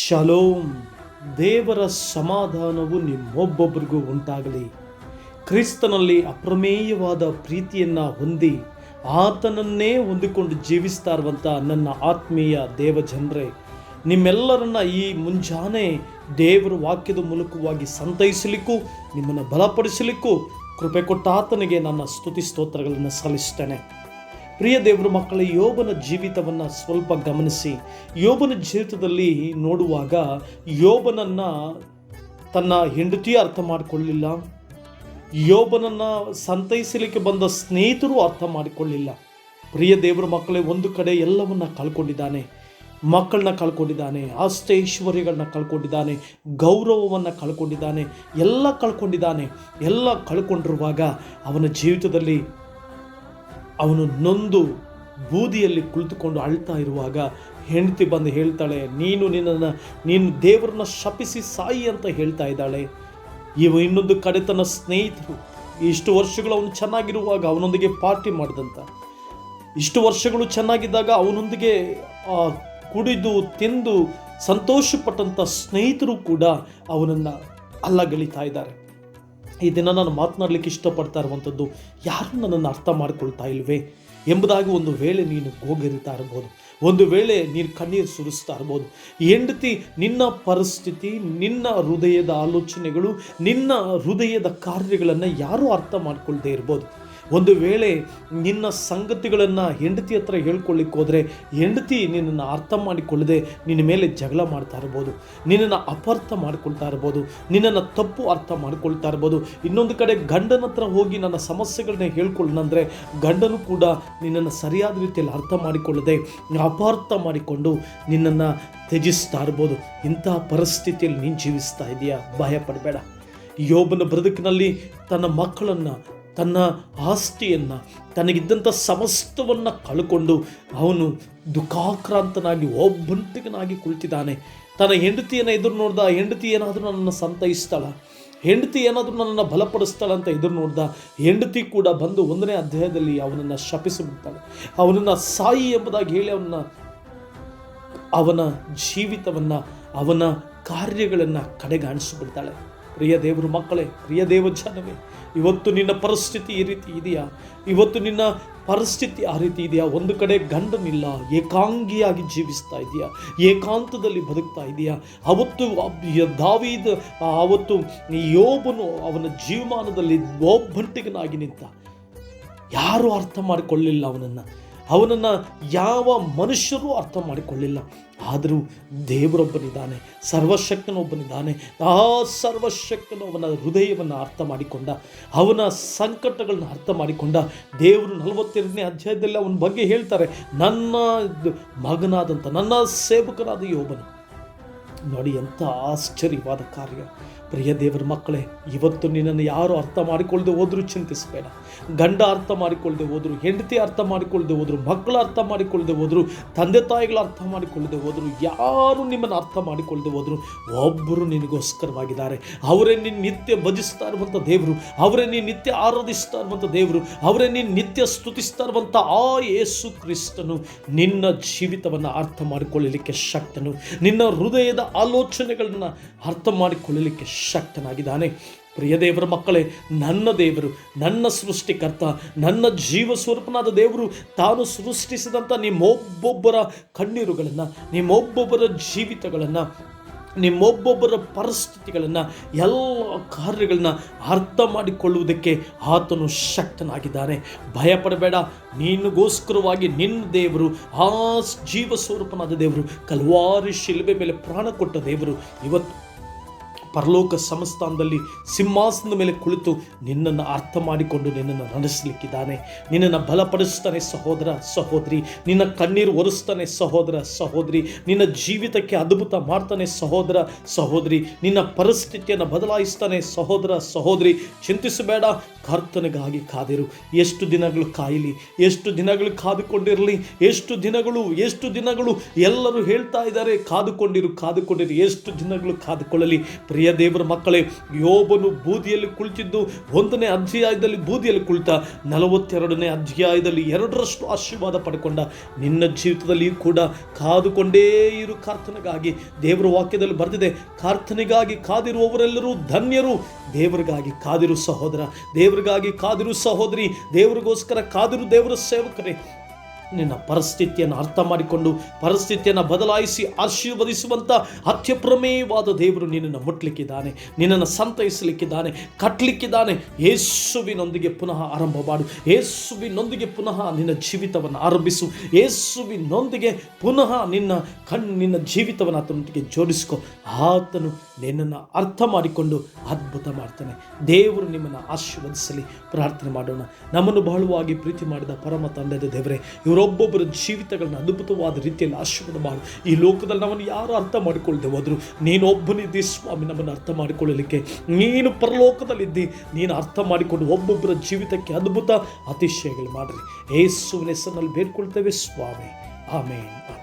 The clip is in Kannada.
ಶಲೋಮ್, ದೇವರ ಸಮಾಧಾನವು ನಿಮ್ಮೊಬ್ಬೊಬ್ಬರಿಗೂ ಉಂಟಾಗಲಿ. ಕ್ರಿಸ್ತನಲ್ಲಿ ಅಪ್ರಮೇಯವಾದ ಪ್ರೀತಿಯನ್ನು ಹೊಂದಿ ಆತನನ್ನೇ ಹೊಂದಿಕೊಂಡು ಜೀವಿಸ್ತಾ ಇರುವಂಥ ನನ್ನ ಆತ್ಮೀಯ ದೇವಜನರೇ, ನಿಮ್ಮೆಲ್ಲರನ್ನ ಈ ಮುಂಜಾನೆ ದೇವರ ವಾಕ್ಯದ ಮೂಲಕವಾಗಿ ಸಂತೈಸಲಿಕ್ಕೂ, ನಿಮ್ಮನ್ನು ಬಲಪಡಿಸಲಿಕ್ಕೂ ಕೃಪೆ ಕೊಟ್ಟ ಆತನಿಗೆ ನನ್ನ ಸ್ತುತಿ ಸ್ತೋತ್ರಗಳನ್ನು ಸಲ್ಲಿಸ್ತೇನೆ ಪ್ರಿಯ ದೇವರ ಮಕ್ಕಳ, ಯೋಬನ ಜೀವಿತವನ್ನು ಸ್ವಲ್ಪ ಗಮನಿಸಿ. ಯೋಬನ ಜೀವಿತದಲ್ಲಿ ನೋಡುವಾಗ ಯೋಬನನ್ನು ತನ್ನ ಹೆಂಡತಿ ಅರ್ಥ ಮಾಡಿಕೊಳ್ಳಿಲ್ಲ. ಯೋಬನನ್ನು ಸಂತೈಸಲಿಕ್ಕೆ ಬಂದ ಸ್ನೇಹಿತರು ಅರ್ಥ ಮಾಡಿಕೊಳ್ಳಿಲ್ಲ. ಪ್ರಿಯ ದೇವರ ಮಕ್ಕಳೇ, ಒಂದು ಕಡೆ ಎಲ್ಲವನ್ನ ಕಳ್ಕೊಂಡಿದ್ದಾನೆ. ಮಕ್ಕಳನ್ನ ಕಳ್ಕೊಂಡಿದ್ದಾನೆ ಆಸ್ತೈಶ್ವರ್ಯಗಳನ್ನ ಕಳ್ಕೊಂಡಿದ್ದಾನೆ, ಗೌರವವನ್ನು ಕಳ್ಕೊಂಡಿದ್ದಾನೆ, ಎಲ್ಲ ಕಳ್ಕೊಂಡಿದ್ದಾನೆ. ಎಲ್ಲ ಕಳ್ಕೊಂಡಿರುವಾಗ ಅವನ ಜೀವಿತದಲ್ಲಿ ಅವನು ನೊಂದು ಬೂದಿಯಲ್ಲಿ ಕುಳಿತುಕೊಂಡು ಅಳ್ತಾ ಇರುವಾಗ ಹೆಂಡತಿ ಬಂದು ಹೇಳ್ತಾಳೆ, ನೀನು ನಿನ್ನನ್ನು, ನೀನು ದೇವರನ್ನ ಶಪಿಸಿ ಸಾಯಿ ಅಂತ ಹೇಳ್ತಾ ಇದ್ದಾಳೆ. ಇವ ಇನ್ನೊಂದು ಕಡೆ ತನ್ನ ಸ್ನೇಹಿತರು. ಇಷ್ಟು ವರ್ಷಗಳು ಅವನು ಚೆನ್ನಾಗಿರುವಾಗ ಅವನೊಂದಿಗೆ ಪಾರ್ಟಿ ಮಾಡಿದಂಥ ಇಷ್ಟು ವರ್ಷಗಳು ಚೆನ್ನಾಗಿದ್ದಾಗ ಅವನೊಂದಿಗೆ ಕುಡಿದು, ತಿಂದು ಸಂತೋಷಪಟ್ಟಂಥ ಸ್ನೇಹಿತರು ಕೂಡ ಅವನನ್ನು ಅಲ್ಲಗಳಿತಾ ಇದ್ದಾರೆ. ಈ ದಿನ ನಾನು ಮಾತನಾಡಲಿಕ್ಕೆ ಇಷ್ಟಪಡ್ತಾ ಇರುವಂಥದ್ದು ಯಾರು ನನ್ನನ್ನು ಅರ್ಥ ಮಾಡ್ಕೊಳ್ತಾ ಇಲ್ವೇ ಎಂಬುದಾಗಿ ಒಂದು ವೇಳೆ ನೀನು ಗೋಗರಿತಾ ಇರ್ಬೋದು. ಒಂದು ವೇಳೆ ನೀನು ಕಣ್ಣೀರು ಸುರಿಸ್ತಾ ಇರ್ಬೋದು. ಹೆಂಡತಿ ನಿನ್ನ ಪರಿಸ್ಥಿತಿ, ನಿನ್ನ ಹೃದಯದ ಆಲೋಚನೆಗಳು, ನಿನ್ನ ಹೃದಯದ ಕಾರ್ಯಗಳನ್ನು ಯಾರೂ ಅರ್ಥ ಮಾಡ್ಕೊಳ್ದೇ ಇರ್ಬೋದು. ಒಂದು ವೇಳೆ ನಿನ್ನ ಸಂಗತಿಗಳನ್ನು ಹೆಂಡತಿ ಹತ್ರ ಹೇಳ್ಕೊಳ್ಳಿಕ್ಕೆ ಹೋದರೆ ಹೆಂಡತಿ ನಿನ್ನನ್ನು ಅರ್ಥ ಮಾಡಿಕೊಳ್ಳದೆ ನಿನ್ನ ಮೇಲೆ ಜಗಳ ಮಾಡ್ತಾ ಇರ್ಬೋದು, ನಿನ್ನನ್ನು ಅಪರ್ಥ ಮಾಡ್ಕೊಳ್ತಾ ಇರ್ಬೋದು, ನಿನ್ನನ್ನು ತಪ್ಪು ಅರ್ಥ ಮಾಡ್ಕೊಳ್ತಾ ಇರ್ಬೋದು. ಇನ್ನೊಂದು ಕಡೆ ಗಂಡನ ಹತ್ರ ಹೋಗಿ ನನ್ನ ಸಮಸ್ಯೆಗಳನ್ನ ಹೇಳ್ಕೊಳ್ಳನಂದರೆ ಗಂಡನು ಕೂಡ ನಿನ್ನನ್ನು ಸರಿಯಾದ ರೀತಿಯಲ್ಲಿ ಅರ್ಥ ಮಾಡಿಕೊಳ್ಳದೆ ಅಪಾರ್ಥ ಮಾಡಿಕೊಂಡು ನಿನ್ನನ್ನು ತ್ಯಜಿಸ್ತಾ ಇರ್ಬೋದು. ಇಂತಹ ಪರಿಸ್ಥಿತಿಯಲ್ಲಿ ನೀನು ಜೀವಿಸ್ತಾ ಇದೆಯಾ? ಭಯ ಪಡಬೇಡ ಯೋಬನ ಬದುಕಿನಲ್ಲಿ ತನ್ನ ಮಕ್ಕಳನ್ನು ತನ್ನ ಆಸ್ತಿಯನ್ನು ತನಗಿದ್ದಂಥ ಸಮಸ್ತವನ್ನು ಕಳ್ಕೊಂಡು ಅವನು ದುಃಖಾಕ್ರಾಂತನಾಗಿ ಒಬ್ಬಂತಿಗನಾಗಿ ಕುಳಿತಿದ್ದಾನೆ. ತನ್ನ ಹೆಂಡತಿಯನ್ನು ಎದುರು ನೋಡ್ದ ಹೆಂಡತಿ ಏನಾದರೂ ನನ್ನನ್ನು ಸಂತೈಸ್ತಾಳ, ಹೆಂಡತಿ ಏನಾದರೂ ನನ್ನನ್ನು ಬಲಪಡಿಸ್ತಾಳ ಅಂತ ಎದುರು ನೋಡ್ದ, ಹೆಂಡತಿ ಕೂಡ ಬಂದು ಒಂದನೇ ಅಧ್ಯಾಯದಲ್ಲಿ ಅವನನ್ನು ಶಪಿಸಿಬಿಡ್ತಾಳೆ. ಅವನನ್ನು ಸಾಯಿ ಎಂಬುದಾಗಿ ಹೇಳಿ ಅವನ ಅವನ ಜೀವಿತವನ್ನು, ಅವನ ಕಾರ್ಯಗಳನ್ನು ಕಡೆಗಾಣಿಸಿಬಿಡ್ತಾಳೆ. ಪ್ರಿಯ ದೇವರು ಮಕ್ಕಳೇ, ಪ್ರಿಯ ದೇವ ಜನವೇ ಇವತ್ತು ನಿನ್ನ ಪರಿಸ್ಥಿತಿ ಈ ರೀತಿ ಇದೆಯಾ? ಇವತ್ತು ನಿನ್ನ ಪರಿಸ್ಥಿತಿ ಆ ರೀತಿ ಇದೆಯಾ? ಒಂದು ಕಡೆ ಗಂಡನಿಲ್ಲ, ಏಕಾಂಗಿಯಾಗಿ ಜೀವಿಸ್ತಾ ಇದೆಯಾ? ಏಕಾಂತದಲ್ಲಿ ಬದುಕ್ತಾ ಇದೆಯಾ? ಅವತ್ತು ದಾವಿದ, ಅವತ್ತು ಯೋಬನು ಅವನ ಜೀವಮಾನದಲ್ಲಿ ಒಬ್ಬಂಟಿಗನಾಗಿ ನಿಂತ. ಯಾರೂ ಅರ್ಥ ಮಾಡಿಕೊಳ್ಳಿಲ್ಲ ಅವನನ್ನು. ಅವನನ್ನು ಯಾವ ಮನುಷ್ಯರೂ ಅರ್ಥ ಮಾಡಿಕೊಳ್ಳಿಲ್ಲ. ಆದರೂ ದೇವರೊಬ್ಬನಿದ್ದಾನೆ, ಸರ್ವಶಕ್ತನೊಬ್ಬನಿದ್ದಾನೆ. ಆ ಸರ್ವಶಕ್ತನು ಅವನ ಹೃದಯವನ್ನು ಅರ್ಥ ಮಾಡಿಕೊಂಡ, ಅವನ ಸಂಕಟಗಳನ್ನ ಅರ್ಥ ಮಾಡಿಕೊಂಡ, ದೇವರು ನಲವತ್ತೆರಡನೇ ಅಧ್ಯಾಯದಲ್ಲಿ ಅವನ ಬಗ್ಗೆ ಹೇಳ್ತಾರೆ, ನನ್ನ ಮಗನಾದಂಥ, ನನ್ನ ಸೇವಕನಾದ ಯೋಬನು ನೋಡಿ ಎಂಥ ಆಶ್ಚರ್ಯವಾದ ಕಾರ್ಯ. ಪ್ರಿಯ ದೇವರ ಮಕ್ಕಳೇ, ಇವತ್ತು ನಿನ್ನನ್ನು ಯಾರು ಅರ್ಥ ಮಾಡಿಕೊಳ್ಳದೆ ಹೋದರೂ ಚಿಂತಿಸಬೇಡ. ಗಂಡ ಅರ್ಥ ಮಾಡಿಕೊಳ್ಳದೆ ಹೋದರು, ಹೆಂಡತಿ ಅರ್ಥ ಮಾಡಿಕೊಳ್ಳದೆ ಹೋದರು, ಮಕ್ಕಳು ಅರ್ಥ ಮಾಡಿಕೊಳ್ಳದೆ ಹೋದರು, ತಂದೆ ತಾಯಿಗಳು ಅರ್ಥ ಮಾಡಿಕೊಳ್ಳದೆ ಹೋದರು, ಯಾರು ನಿಮ್ಮನ್ನು ಅರ್ಥ ಮಾಡಿಕೊಳ್ಳದೆ ಹೋದರು, ಒಬ್ಬರು ನಿನಗೋಸ್ಕರವಾಗಿದ್ದಾರೆ. ಅವರೇ ನಿನ್ನ ನಿತ್ಯ ಭಜಿಸ್ತಾ ಇರುವಂಥ ದೇವರು, ಅವರೇ ನೀನು ನಿತ್ಯ ಆರಾಧಿಸ್ತಾ ಇರುವಂಥ ದೇವರು, ಅವರೇ ನೀನು ನಿತ್ಯ ಸ್ತುತಿಸ್ತಾ ಇರುವಂಥ ಆ ಯೇಸು ಕ್ರಿಸ್ತನು ನಿನ್ನ ಜೀವಿತವನ್ನು ಅರ್ಥ ಮಾಡಿಕೊಳ್ಳಲಿಕ್ಕೆ ಶಕ್ತನು. ನಿನ್ನ ಹೃದಯದ ಆಲೋಚನೆಗಳನ್ನು ಅರ್ಥ ಮಾಡಿಕೊಳ್ಳಲಿಕ್ಕೆ ಶಕ್ತನಾಗಿದ್ದಾನೆ. ಪ್ರಿಯ ದೇವರ ಮಕ್ಕಳೇ, ನನ್ನ ದೇವರು, ನನ್ನ ಸೃಷ್ಟಿಕರ್ತ, ನನ್ನ ಜೀವ ಸ್ವರೂಪನಾದ ದೇವರು, ತಾನು ಸೃಷ್ಟಿಸಿದಂಥ ನಿಮ್ಮೊಬ್ಬೊಬ್ಬರ ಕಣ್ಣೀರುಗಳನ್ನು, ನಿಮ್ಮೊಬ್ಬೊಬ್ಬರ ಜೀವಿತಗಳನ್ನು ನಿಮ್ಮೊಬ್ಬೊಬ್ಬರ ಪರಿಸ್ಥಿತಿಗಳನ್ನು, ಎಲ್ಲ ಕಾರ್ಯಗಳನ್ನ ಅರ್ಥ ಮಾಡಿಕೊಳ್ಳುವುದಕ್ಕೆ ಆತನು ಶಕ್ತನಾಗಿದ್ದಾನೆ ಭಯಪಡಬೇಡ, ನಿನಗೋಸ್ಕರವಾಗಿ ನಿನ್ನ ದೇವರು, ಆ ಜೀವ ಸ್ವರೂಪನಾದ ದೇವರು, ಕಲ್ವಾರಿ ಶಿಲ್ಬೆ ಮೇಲೆ ಪ್ರಾಣ ಕೊಟ್ಟ ದೇವರು, ಇವತ್ತು ಪರಲೋಕ ಸಂಸ್ಥಾನದಲ್ಲಿ ಸಿಂಹಾಸನದ ಮೇಲೆ ಕುಳಿತು ನಿನ್ನನ್ನು ಅರ್ಥ ಮಾಡಿಕೊಂಡು ನಿನ್ನನ್ನು ನಡೆಸಲಿಕ್ಕಿದ್ದಾನೆ. ನಿನ್ನನ್ನು ಬಲಪಡಿಸ್ತಾನೆ ಸಹೋದರ ಸಹೋದರಿ. ನಿನ್ನ ಕಣ್ಣೀರು ಒರೆಸ್ತಾನೆ ಸಹೋದರ ಸಹೋದರಿ. ನಿನ್ನ ಜೀವಿತಕ್ಕೆ ಅದ್ಭುತ ಮಾಡ್ತಾನೆ ಸಹೋದರ ಸಹೋದರಿ. ನಿನ್ನ ಪರಿಸ್ಥಿತಿಯನ್ನು ಬದಲಾಯಿಸ್ತಾನೆ ಸಹೋದರ ಸಹೋದರಿ. ಚಿಂತಿಸಬೇಡ, ಕರ್ತನಿಗಾಗಿ ಕಾದಿರು. ಎಷ್ಟು ದಿನಗಳು ಕಾಯಿಲಿ, ಎಷ್ಟು ದಿನಗಳು ಕಾದುಕೊಂಡಿರಲಿ, ಎಷ್ಟು ದಿನಗಳು ಎಷ್ಟು ದಿನಗಳು ಎಲ್ಲರೂ ಹೇಳ್ತಾ ಇದ್ದಾರೆ, ಕಾದುಕೊಂಡಿರು ಕಾದುಕೊಂಡಿರು. ಎಷ್ಟು ದಿನಗಳು ಕಾದುಕೊಳ್ಳಲಿ. ಪ್ರಿಯ ಪ್ರಿಯ ದೇವರ ಮಕ್ಕಳೇ, ಯೋಬನು ಬೂದಿಯಲ್ಲಿ ಕುಳಿತಿದ್ದು ಒಂದನೇ ಅಧ್ಯಾಯದಲ್ಲಿ ಬೂದಿಯಲ್ಲಿ ಕುಳಿತ, ನಲವತ್ತೆರಡನೇ ಅಧ್ಯಾಯದಲ್ಲಿ ಎರಡರಷ್ಟು ಆಶೀರ್ವಾದ ಪಡ್ಕೊಂಡ. ನಿನ್ನ ಜೀವಿತದಲ್ಲಿ ಕೂಡ ಕಾದುಕೊಂಡೇ ಇರು ಕಾರ್ತನೆಗಾಗಿ. ದೇವರ ವಾಕ್ಯದಲ್ಲಿ ಬರೆದಿದೆ, ಕಾರ್ತನೆಗಾಗಿ ಕಾದಿರುವವರೆಲ್ಲರೂ ಧನ್ಯರು. ದೇವರಿಗಾಗಿ ಕಾದಿರು ಸಹೋದರ, ದೇವರಿಗಾಗಿ ಕಾದಿರು ಸಹೋದರಿ, ದೇವರಿಗೋಸ್ಕರ ಕಾದಿರು ದೇವರ ಸೇವಕರೇ. ನಿನ್ನ ಪರಿಸ್ಥಿತಿಯನ್ನು ಅರ್ಥ ಮಾಡಿಕೊಂಡು ಪರಿಸ್ಥಿತಿಯನ್ನು ಬದಲಾಯಿಸಿ ಆಶೀರ್ವದಿಸುವಂಥ ಅತ್ಯಪ್ರಮೇಯವಾದ ದೇವರು ನಿನ್ನನ್ನು ಮುಟ್ಲಿಕ್ಕಿದ್ದಾನೆ, ನಿನ್ನನ್ನು ಸಂತೈಸಲಿಕ್ಕಿದ್ದಾನೆ ಕಟ್ಟಲಿಕ್ಕಿದ್ದಾನೆ ಯೇಸುವಿನೊಂದಿಗೆ ಪುನಃ ಆರಂಭ ಮಾಡು. ಯೇಸುವಿನೊಂದಿಗೆ ಪುನಃ ನಿನ್ನ ಜೀವಿತವನ್ನು ಆರಂಭಿಸು. ಯೇಸುವಿನೊಂದಿಗೆ ಪುನಃ ನಿನ್ನ ಕಣ್ಣು ನಿನ್ನ ಜೀವಿತವನ್ನು ಆತನೊಂದಿಗೆ ಜೋಡಿಸ್ಕೊ. ಆತನು ನಿನ್ನನ್ನು ಅರ್ಥ ಮಾಡಿಕೊಂಡು ಅದ್ಭುತ ಮಾಡ್ತಾನೆ. ದೇವರು ನಿಮ್ಮನ್ನು ಆಶೀರ್ವದಿಸಲಿ. ಪ್ರಾರ್ಥನೆ ಮಾಡೋಣ. ನಮ್ಮನ್ನು ಬಹಳವಾಗಿ ಪ್ರೀತಿ ಮಾಡಿದ ಪರಮ ತಂದೆದ ದೇವರೇ ಇವರೊಬ್ಬೊಬ್ಬರ ಜೀವಿತಗಳನ್ನ ಅದ್ಭುತವಾದ ರೀತಿಯಲ್ಲಿ ಆಶೀರ್ವಾದ ಮಾಡು. ಈ ಲೋಕದಲ್ಲಿ ನಮ್ಮನ್ನು ಯಾರು ಅರ್ಥ ಮಾಡಿಕೊಳ್ಳದೆ ಹೋದ್ರು? ನೀನೊಬ್ಬನಿದ್ದಿ ಸ್ವಾಮಿ ನಮ್ಮನ್ನು ಅರ್ಥ ಮಾಡಿಕೊಳ್ಳಲಿಕ್ಕೆ. ನೀನು ಪರಲೋಕದಲ್ಲಿದ್ದಿ, ನೀನು ಅರ್ಥ ಮಾಡಿಕೊಂಡು ಒಬ್ಬೊಬ್ಬರ ಜೀವಿತಕ್ಕೆ ಅದ್ಭುತ ಅತಿಶಯಗಳು ಮಾಡಿರಿ. ಏಸುವಿನ ಹೆಸರಿನಲ್ಲಿ ಬೇಡ್ಕೊಳ್ತೇವೆ, ಸ್ವಾಮಿ. ಆಮೇನ್.